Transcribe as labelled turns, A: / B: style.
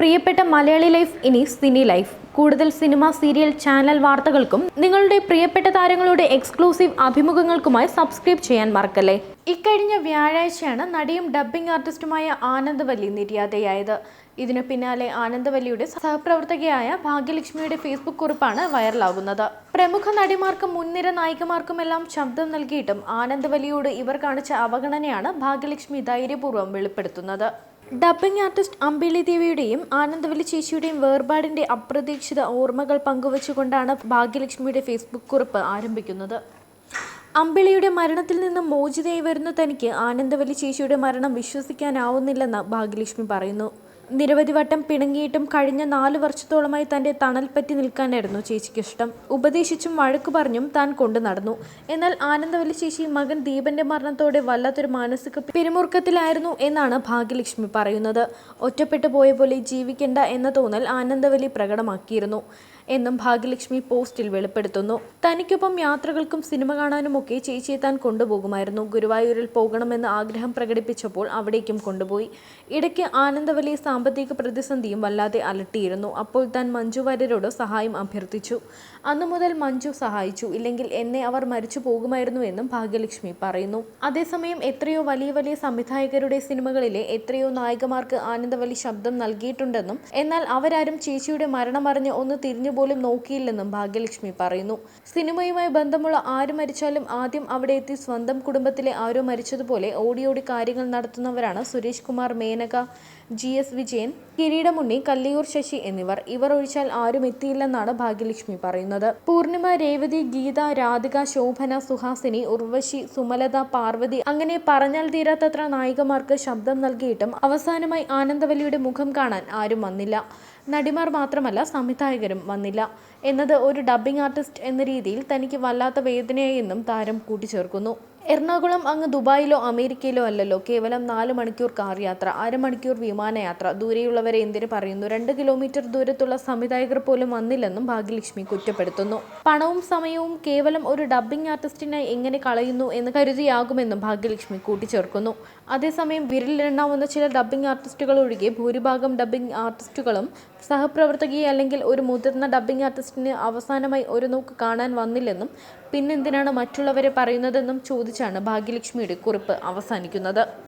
A: പ്രിയപ്പെട്ട മലയാളി ലൈഫ് ഇനി cine life. കൂടുതൽ സിനിമ സീരിയൽ ചാനൽ വാർത്തകൾക്കും നിങ്ങളുടെ പ്രിയപ്പെട്ട താരങ്ങളുടെ എക്സ്ക്ലൂസീവ് അഭിമുഖങ്ങൾക്കുമായി സബ്സ്ക്രൈബ് ചെയ്യാൻ മറക്കല്ലേ? ഇക്കഴിഞ്ഞ വ്യാഴാഴ്ചയാണ് നടിയും ഡബ്ബിംഗ് ആർട്ടിസ്റ്റുമായ ആനന്ദവല്ലി നിര്യാതയായത്. ഇതിനു പിന്നാലെ ആനന്ദവല്ലിയുടെ സഹപ്രവർത്തകയായ ഭാഗ്യലക്ഷ്മിയുടെ ഫേസ്ബുക്ക് കുറിപ്പാണ് വൈറലാകുന്നത്. പ്രമുഖ നടിമാർക്കും മുൻനിര നായികമാർക്കുമെല്ലാം ശബ്ദം നൽകിയിട്ടും ആനന്ദവല്ലിയോട് ഇവർ കാണിച്ച അവഗണനയാണ് ഭാഗ്യലക്ഷ്മി ധൈര്യപൂർവം വെളിപ്പെടുത്തുന്നത്. ഡബ്ബിംഗ് ആർട്ടിസ്റ്റ് അമ്പിളി ദേവിയുടെയും ആനന്ദവലി ചേച്ചിയുടെയും വേർപാടിന്റെ അപ്രതീക്ഷിത ഓർമ്മകൾ പങ്കുവച്ചുകൊണ്ടാണ് ഭാഗ്യലക്ഷ്മിയുടെ ഫേസ്ബുക്ക് കുറിപ്പ് ആരംഭിക്കുന്നത്. അമ്പിളിയുടെ മരണത്തിൽ നിന്നും മോചിതയായി വരുന്ന തനിക്ക് ആനന്ദവലി ചേച്ചിയുടെ മരണം വിശ്വസിക്കാനാവുന്നില്ലെന്ന് ഭാഗ്യലക്ഷ്മി പറയുന്നു. നിരവധി വട്ടം പിണങ്ങിയിട്ടും കഴിഞ്ഞ നാല് വർഷത്തോളമായി തന്റെ തണൽ പറ്റി നിൽക്കാനായിരുന്നു ചേച്ചിക്ക് ഇഷ്ടം. ഉപദേശിച്ചും വഴക്കു പറഞ്ഞും താൻ കൊണ്ടു നടന്നു. എന്നാൽ ആനന്ദവല്ലി ചേച്ചി മകൻ ദീപന്റെ മരണത്തോടെ വല്ലാത്തൊരു മാനസിക പിരിമുറുക്കത്തിലായിരുന്നു എന്നാണ് ഭാഗ്യലക്ഷ്മി പറയുന്നത്. ഒറ്റപ്പെട്ടു പോയ പോലെ ജീവിക്കേണ്ട എന്ന തോന്നൽ ആനന്ദവല്ലി പ്രകടമാക്കിയിരുന്നു. എന്നും ഭാഗ്യലക്ഷ്മി പോസ്റ്റിൽ വെളിപ്പെടുത്തുന്നു. തനിക്കൊപ്പം യാത്രകൾക്കും സിനിമ കാണാനുമൊക്കെ ചേച്ചിയെ താൻ കൊണ്ടുപോകുമായിരുന്നു. ഗുരുവായൂരിൽ പോകണമെന്ന് ആഗ്രഹം പ്രകടിപ്പിച്ചപ്പോൾ അവിടേക്കും കൊണ്ടുപോയി. ഇടയ്ക്ക് ആനന്ദവലി സാമ്പത്തിക പ്രതിസന്ധിയും വല്ലാതെ അലട്ടിയിരുന്നു. അപ്പോൾ താൻ മഞ്ജു വാര്യരോട് സഹായം അഭ്യർത്ഥിച്ചു. അന്നു മുതൽ മഞ്ജു സഹായിച്ചു. ഇല്ലെങ്കിൽ എന്നെ അവർ മരിച്ചു പോകുമായിരുന്നു എന്നും ഭാഗ്യലക്ഷ്മി പറയുന്നു. അതേസമയം എത്രയോ വലിയ വലിയ സംവിധായകരുടെ സിനിമകളിലെ എത്രയോ നായികമാർക്ക് ആനന്ദവലി ശബ്ദം നൽകിയിട്ടുണ്ടെന്നും എന്നാൽ അവരാരും ചേച്ചിയുടെ മരണമറിഞ്ഞ് ഒന്ന് തിരിഞ്ഞു പോലും നോക്കിയില്ലെന്നും ഭാഗ്യലക്ഷ്മി പറയുന്നു. സിനിമയുമായി ബന്ധമുള്ള ആര് മരിച്ചാലും ആദ്യം അവിടെ എത്തി സ്വന്തം കുടുംബത്തിലെ ആരോ മരിച്ചതുപോലെ ഓടി ഓടി കാര്യങ്ങൾ നടത്തുന്നവരാണ് സുരേഷ് കുമാർ മേനക ജി എസ് വിജയൻ കിരീടമുണ്ണി കല്ലിയൂർ ശശി എന്നിവർ. ഇവർ ഒഴിച്ചാൽ ആരും എത്തിയില്ലെന്നാണ് ഭാഗ്യലക്ഷ്മി പറയുന്നത്. പൂർണിമ രേവതി ഗീത രാധിക ശോഭന സുഹാസിനി ഉർവശി സുമലത പാർവതി അങ്ങനെ പറഞ്ഞാൽ തീരാത്തത്ര നായികമാർക്ക് ശബ്ദം നൽകിയിട്ടും അവസാനമായി ആനന്ദവല്ലിയുടെ മുഖം കാണാൻ ആരും വന്നില്ല. നടിമാർ മാത്രമല്ല സംവിധായകരും വന്നില്ല. എന്നത് ഒരു ഡബ്ബിംഗ് ആർട്ടിസ്റ്റ് എന്ന രീതിയിൽ തനിക്ക് വല്ലാത്ത വേദനയെന്നും താരം കൂട്ടിച്ചേർക്കുന്നു. എറണാകുളം അങ്ങ് ദുബായിലോ അമേരിക്കയിലോ അല്ലല്ലോ. കേവലം നാല് മണിക്കൂർ കാർ യാത്ര അരമണിക്കൂർ വിമാനയാത്ര ദൂരെയുള്ളവരെ എന്തിനു പറയുന്നു? രണ്ട് കിലോമീറ്റർ ദൂരത്തുള്ള സംവിധായകർ പോലും വന്നില്ലെന്നും ഭാഗ്യലക്ഷ്മി കുറ്റപ്പെടുത്തുന്നു. പണവും സമയവും കേവലം ഒരു ഡബ്ബിംഗ് ആർട്ടിസ്റ്റിനായി എങ്ങനെ കളയുന്നു എന്ന് കരുതിയാകുമെന്നും ഭാഗ്യലക്ഷ്മി കൂട്ടിച്ചേർക്കുന്നു. അതേസമയം വിരലിലെണ്ണാവുന്ന ചില ഡബ്ബിംഗ് ആർട്ടിസ്റ്റുകൾ ഒഴികെ ഭൂരിഭാഗം ഡബ്ബിംഗ് ആർട്ടിസ്റ്റുകളും സഹപ്രവർത്തകയെ അല്ലെങ്കിൽ ഒരു മുതിർന്ന ഡബ്ബിംഗ് ആർട്ടിസ്റ്റിന് അവസാനമായി ഒരു നോക്ക് കാണാൻ വന്നില്ലെന്നും പിന്നെന്തിനാണ് മറ്റുള്ളവരെ പറയുന്നതെന്നും ചോദിച്ചാണ് ഭാഗ്യലക്ഷ്മിയുടെ കുറിപ്പ് അവസാനിക്കുന്നത്